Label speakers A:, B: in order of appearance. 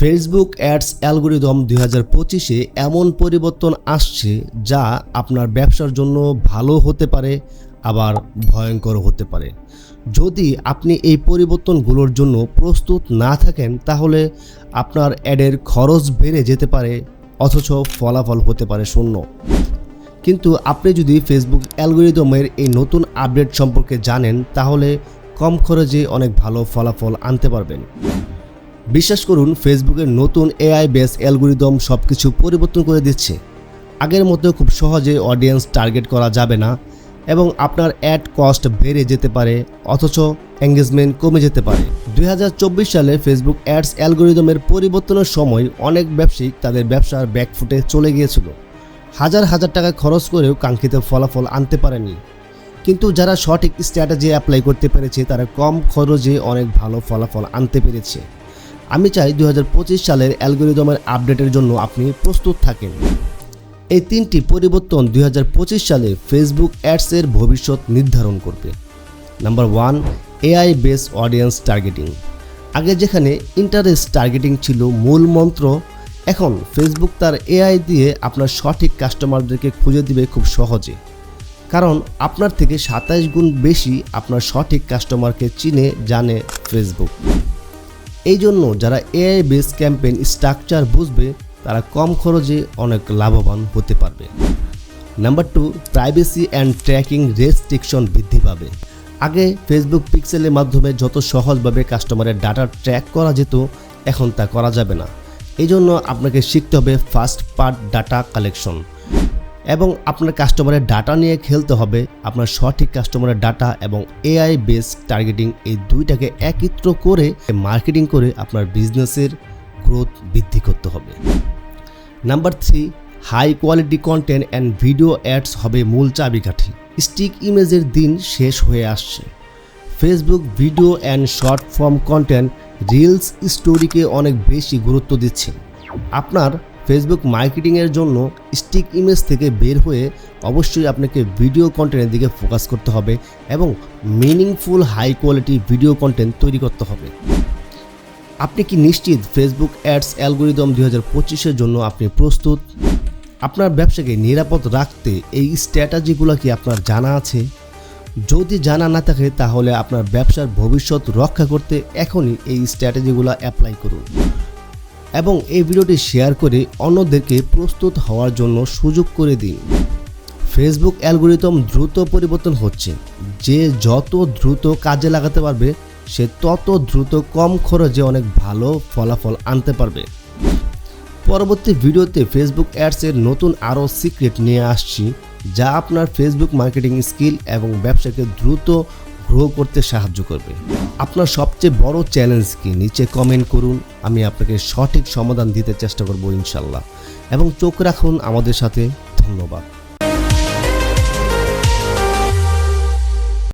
A: Facebook ads algorithm দুই হাজার পঁচিশে এমন পরিবর্তন আসছে যা আপনার ব্যবসার জন্য ভালো হতে পারে, আবার ভয়ঙ্কর হতে পারে। যদি আপনি এই পরিবর্তনগুলোর জন্য প্রস্তুত না থাকেন, তাহলে আপনার অ্যাডের খরচ বেড়ে যেতে পারে, অথচ ফলাফল হতে পারে শূন্য। কিন্তু আপনি যদি ফেসবুক অ্যালগোরিদমের এই নতুন আপডেট সম্পর্কে জানেন, তাহলে কম খরচে অনেক ভালো ফলাফল আনতে পারবেন। বিশ্বাস করুন ফেসবুকের নতুন এআই বেস অ্যালগোরিদম সব কিছু পরিবর্তন করে দিচ্ছে। আগের মতো খুব সহজে অডিয়েন্স টার্গেট করা যাবে না এবং আপনার অ্যাড কস্ট বেড়ে যেতে পারে, অথচ এঙ্গেজমেন্ট কমে যেতে পারে। দু হাজার চব্বিশ সালে ফেসবুক অ্যাডস অ্যালগোরিদমের পরিবর্তনের সময় অনেক ব্যবসায়িক তাদের ব্যবসার ব্যাকফুটে চলে গিয়েছিল। হাজার হাজার টাকা খরচ করেও কাঙ্ক্ষিত ফলাফল আনতে পারেনি কিন্তু যারা সঠিক স্ট্র্যাটেজি অ্যাপ্লাই করতে পেরেছে, তারা কম খরচে অনেক ভালো ফলাফল আনতে পেরেছে। আমি চাই দু হাজার পঁচিশ সালের অ্যালগোরিদমের আপডেটের জন্য আপনি প্রস্তুত থাকেন। এই তিনটি পরিবর্তন দুই হাজার পঁচিশ সালে ফেসবুক অ্যাডসের ভবিষ্যৎ নির্ধারণ করবে। Number one, AI base audience targeting. আগে যেখানে ইন্টারেস্ট টার্গেটিং ছিল মূল মন্ত্র, এখন ফেসবুক তার এআই দিয়ে আপনার সঠিক কাস্টমারদেরকে খুঁজে দিবে খুব সহজে। কারণ আপনার থেকে সাতাইশ গুণ বেশি আপনার সঠিক কাস্টমারকে চিনে, জানে ফেসবুক। এই জন্য যারা এআই বেস ক্যাম্পেইন স্ট্রাকচার বুঝবে, তারা কম খরচে অনেক লাভবান হতে পারবে। Number two privacy and tracking restriction বৃদ্ধি পাবে। আগে ফেসবুক পিক্সেলের মাধ্যমে যত সহজভাবে কাস্টমারের ডাটা ট্র্যাক করা যেত, এখন তা করা যাবে না। এই জন্য আপনাকে শিখতে হবে ফার্স্ট পার্ট ডাটা কালেকশন এবং আপনার কাস্টমারের ডাটা নিয়ে খেলতে হবে। আপনার সঠিক কাস্টমারের ডাটা এবং এআই বেস টার্গেটিং এই দুইটাকে একত্র করে মার্কেটিং করে আপনার বিজনেসের গ্রোথ বৃদ্ধি করতে হবে। Number three high quality content and video ads হবে মূল চাবিকাঠি। স্টিক ইমেজের দিন শেষ হয়ে আসছে। Facebook video and short form content reels স্টোরিকে অনেক বেশি গুরুত্ব দিচ্ছে। আপনার ফেসবুক মার্কেটিংয়ের জন্য স্টিক ইমেজ থেকে বের হয়ে অবশ্যই আপনাকে ভিডিও কন্টেন্টের দিকে ফোকাস করতে হবে এবং meaningful high quality video content তৈরি করতে হবে। আপনি কি নিশ্চিত ফেসবুক অ্যাডস অ্যালগোরিদম দুই হাজার পঁচিশের জন্য আপনি প্রস্তুত? আপনার ব্যবসাকে নিরাপদ রাখতে এই স্ট্র্যাটাজিগুলো কি আপনার জানা আছে? যদি জানা না থাকে, তাহলে আপনার ব্যবসার ভবিষ্যৎ রক্ষা করতে এখনই এই স্ট্র্যাটেজিগুলো অ্যাপ্লাই করুন। এবং এই ভিডিওটি শেয়ার করে অন্যদেরকে প্রস্তুত হওয়ার জন্য সুযোগ করে দিন। ফেসবুক অ্যালগোরিদম দ্রুত পরিবর্তন হচ্ছে। যে যত দ্রুত কাজে লাগাতে পারবে, সে তত দ্রুত কম খরচে অনেক ভালো ফলাফল আনতে পারবে। পরবর্তী ভিডিওতে ফেসবুক অ্যাডসের নতুন আরও সিক্রেট নিয়ে আসছি, যা আপনার ফেসবুক মার্কেটিং স্কিল এবং ব্যবসাকে দ্রুত গ্রো করতে সাহায্য করবে। আপনার সবচেয়ে বড় চ্যালেঞ্জ কি? নিচে কমেন্ট করুন, আমি আপনাকে সঠিক সমাধান দিতে চেষ্টা করব ইনশাল্লাহ। এবং চোখ রাখুন আমাদের সাথে। ধন্যবাদ।